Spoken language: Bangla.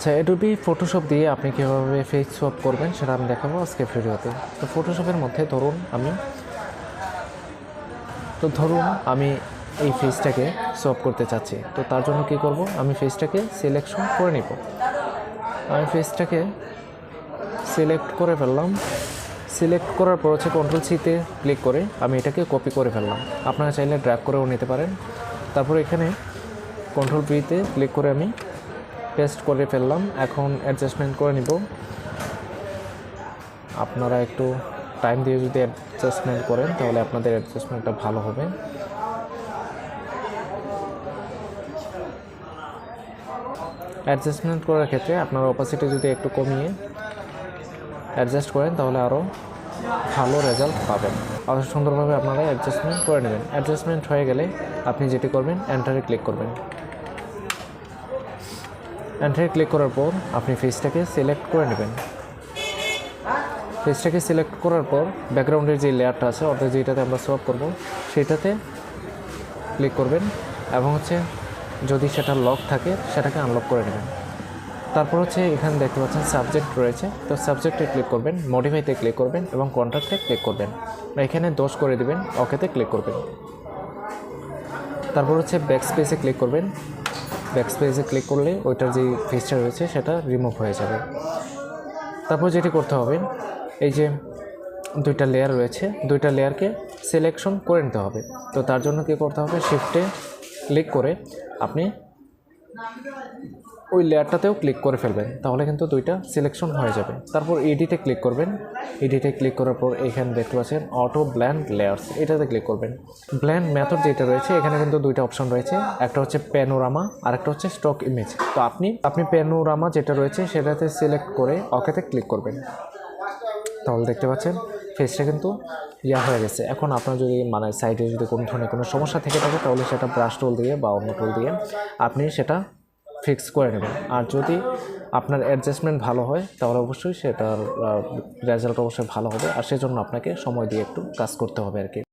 আচ্ছা এডোবি ফটোশপ দিয়ে আপনি কীভাবে ফেস সোয়াপ করবেন সেটা আমি দেখাবো আজকে ভিডিওতে। তো ফটোশপের মধ্যে ধরুন আমি তো ধরুন আমি এই ফেসটাকে সোয়াপ করতে চাচ্ছি। তো তার জন্য কি করব? আমি ফেসটাকে সিলেকশন করে নিব। আমি ফেসটাকে সিলেক্ট করে ফেললাম। সিলেক্ট করার পর হচ্ছে কন্ট্রোল সিতে ক্লিক করে আমি এটাকে কপি করে ফেললাম। আপনারা চাইলে ড্র্যাগ করেও নিতে পারেন। তারপর এখানে কন্ট্রোল পিতে ক্লিক করে আমি পেস্ট করে ফেললাম। এখন অ্যাডজাস্টমেন্ট করে নিব। আপনারা একটু টাইম দিয়ে যদি অ্যাডজাস্টমেন্ট করেন, তাহলে আপনাদের অ্যাডজাস্টমেন্টটা ভালো হবে। অ্যাডজাস্টমেন্ট করার ক্ষেত্রে আপনার অপাসিটি যদি একটু কমিয়ে অ্যাডজাস্ট করেন, তাহলে আরও ভালো রেজাল্ট পাবেন। আরও সুন্দরভাবে আপনারা অ্যাডজাস্টমেন্ট করে নেবেন। অ্যাডজাস্টমেন্ট হয়ে গেলে আপনি যেটি করবেন এন্টারে ক্লিক করবেন। এন্টারে ক্লিক করার পর আপনি ফেসটাকে সিলেক্ট করে নেবেন। ফেসটাকে সিলেক্ট করার পর ব্যাকগ্রাউন্ডের যে লেয়ারটা আছে, অর্থাৎ যেটাতে আমরা সোয়াপ করব, সেটাতে ক্লিক করবেন এবং হচ্ছে যদি সেটা লক থাকে, সেটাকে আনলক করে নেবেন। তারপর হচ্ছে এখানে দেখতে পাচ্ছেন সাবজেক্ট রয়েছে, তো সাবজেক্টে ক্লিক করবেন মডিফাইতে ক্লিক করবেন এবং কন্ট্রাক্টে ক্লিক করবেন। এখানে দোষ করে দিবেন ওকেতে ক্লিক করবেন। তারপর হচ্ছে ব্যাক স্পেসে ক্লিক করবেন। ব্যাক স্পেসে ক্লিক করলে ওইটার যে ফেসটা রয়েছে সেটা রিমুভ হয়ে যাবে। তারপর যেটি করতে হবে, এই যে দুইটা লেয়ার রয়েছে, দুইটা লেয়ারকে সিলেকশন করে নিতে হবে। তো তার জন্য কী করতে হবে শিফটে ক্লিক করে আপনি ওই লেয়ারটাতেও ক্লিক করে ফেলবেন, তাহলে কিন্তু দুইটা সিলেকশন হয়ে যাবে। তারপর এডিটে ক্লিক করবেন। এডিটে ক্লিক করার পর এখানে দেখতে পাচ্ছেন অটো ব্ল্যান্ড লেয়ার্স এটাতে ক্লিক করবেন। ব্ল্যান্ড মেথড যেটা রয়েছে, এখানে কিন্তু দুইটা অপশন রয়েছে। একটা হচ্ছে প্যানোরামা আর একটা হচ্ছে স্টক ইমেজ তো আপনি আপনি প্যানোরামা যেটা রয়েছে, সেটাতে সিলেক্ট করে ওকেতে ক্লিক করবেন। তাহলে দেখতে পাচ্ছেন ফেসটা কিন্তু ইয়া হয়ে গেছে। এখন আপনার যদি মানে সাইডে যদি কোনো ধরনের কোনো সমস্যা থেকে থাকে, তাহলে সেটা ব্রাশ টোল দিয়ে বা অন্য টোল দিয়ে আপনি সেটা ফিক্স করে নেবেন। আর যদি আপনার অ্যাডজাস্টমেন্ট ভালো হয়, তাহলে অবশ্যই সেটার রেজাল্ট অবশ্যই ভালো হবে। আর সেজন্য আপনাকে সময় দিয়ে একটু কাজ করতে হবে আর কি।